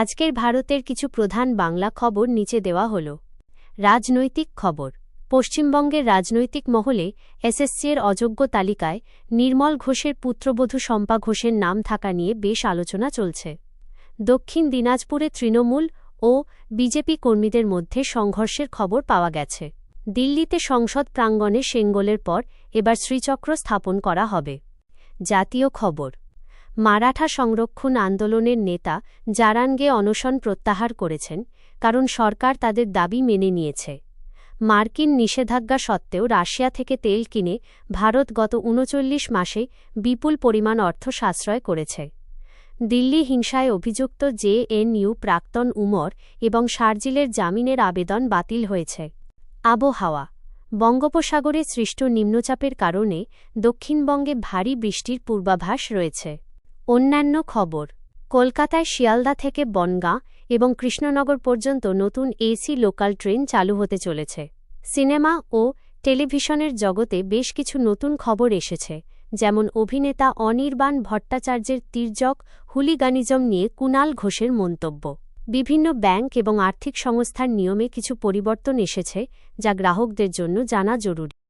আজকের ভারতের কিছু প্রধান বাংলা খবর নিচে দেওয়া হল। রাজনৈতিক খবর। পশ্চিমবঙ্গের রাজনৈতিক মহলে এসএসসির অযোগ্য তালিকায় নির্মল ঘোষের পুত্রবধূ শম্পা ঘোষের নাম থাকা নিয়ে বেশ আলোচনা চলছে। দক্ষিণ দিনাজপুরে তৃণমূল ও বিজেপি কর্মীদের মধ্যে সংঘর্ষের খবর পাওয়া গেছে। দিল্লিতে সংসদ প্রাঙ্গণে সেঙ্গলের পর এবার শ্রীচক্র স্থাপন করা হবে। জাতীয় খবর। মারাঠা সংরক্ষণ আন্দোলনের নেতা জারানগে অনশন প্রত্যাহার করেছেন, কারণ সরকার তাদের দাবি মেনে নিয়েছে। মার্কিন নিষেধাজ্ঞা সত্ত্বেও রাশিয়া থেকে তেল কিনে ভারত গত উনচল্লিশ মাসে বিপুল পরিমাণ অর্থ সাশ্রয় করেছে। দিল্লি হিংসায় অভিযুক্ত জেএনইউ প্রাক্তন উমর এবং শারজিলের জামিনের আবেদন বাতিল হয়েছে। আবহাওয়া। বঙ্গোপসাগরে সৃষ্ট নিম্নচাপের কারণে দক্ষিণবঙ্গে ভারী বৃষ্টির পূর্বাভাস রয়েছে। অন্যান্য খবর। কলকাতায় শিয়ালদা থেকে বনগাঁ এবং কৃষ্ণনগর পর্যন্ত নতুন এসি লোকাল ট্রেন চালু হতে চলেছে। সিনেমা ও টেলিভিশনের জগতে বেশ কিছু নতুন খবর এসেছে, যেমন অভিনেতা অনির্বাণ ভট্টাচার্যের তির্যক হুলিগানিজম নিয়ে কুণাল ঘোষের মন্তব্য। বিভিন্ন ব্যাংক এবং আর্থিক সংস্থার নিয়মে কিছু পরিবর্তন এসেছে, যা গ্রাহকদের জন্য জানা জরুরি।